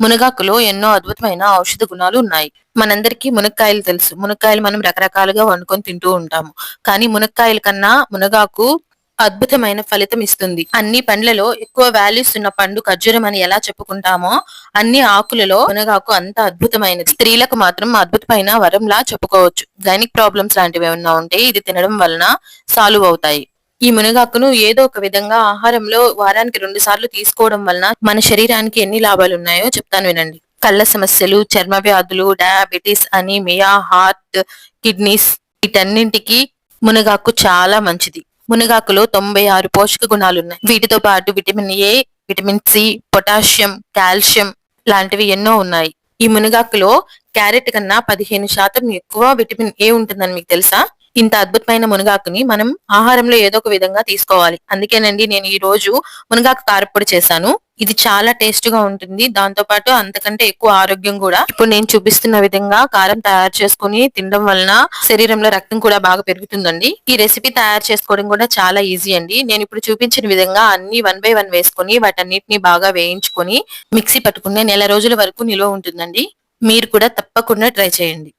మునగాకులో ఎన్నో అద్భుతమైన ఔషధ గుణాలు ఉన్నాయి. మనందరికీ మునక్కాయలు తెలుసు. మునక్కాయలు మనం రకరకాలుగా వండుకొని తింటూ ఉంటాము. కానీ మునక్కాయల కన్నా మునగాకు అద్భుతమైన ఫలితం ఇస్తుంది. అన్ని పండ్లలో ఎక్కువ వాల్యూస్ ఉన్న పండు ఖర్జూరం అని ఎలా చెప్పుకుంటామో అన్ని ఆకులలో మునగాకు అంత అద్భుతమైనది. స్త్రీలకు మాత్రం అద్భుతమైన వరంలా చెప్పుకోవచ్చు. గైనిక్ ప్రాబ్లమ్స్ లాంటివి ఏమన్నా ఉంటే ఇది తినడం వలన సాల్వ్ అవుతాయి. ఈ మునగాకును ఏదో ఒక విధంగా ఆహారంలో వారానికి రెండు సార్లు తీసుకోవడం వలన మన శరీరానికి ఎన్ని లాభాలు ఉన్నాయో చెప్తాను వినండి. కళ్ళ సమస్యలు చర్మ వ్యాధులు డయాబెటీస్ అనీమియా హార్ట్ కిడ్నీస్ వీటన్నింటికి మునగాకు చాలా మంచిది. మునగాకులో తొంభై ఆరు పోషక గుణాలు ఉన్నాయి. వీటితో పాటు vitamin A vitamin C potassium calcium లాంటివి ఎన్నో ఉన్నాయి. ఈ మునగాకులో క్యారెట్ కన్నా పదిహేను శాతం ఎక్కువ విటమిన్ ఏ ఉంటుందని మీకు తెలుసా? ఇంత అద్భుతమైన మునగాకుని మనం ఆహారంలో ఏదో ఒక విధంగా తీసుకోవాలి. అందుకేనండి నేను ఈ రోజు మునగాకు కారపొడి చేశాను. ఇది చాలా టేస్ట్గా ఉంటుంది. దాంతో పాటు అంతకంటే ఎక్కువ ఆరోగ్యం కూడా. ఇప్పుడు నేను చూపిస్తున్న విధంగా కారం తయారు చేసుకుని తినడం వలన శరీరంలో రక్తం కూడా బాగా పెరుగుతుందండి. ఈ రెసిపీ తయారు చేసుకోవడం కూడా చాలా ఈజీ అండి. నేను ఇప్పుడు చూపించిన విధంగా అన్ని వన్ బై వన్ వేసుకొని వాటన్నిటిని బాగా వేయించుకొని మిక్సీ పట్టుకునే నెల రోజుల వరకు నిల్వ ఉంటుందండి. మీరు కూడా తప్పకుండా ట్రై చేయండి.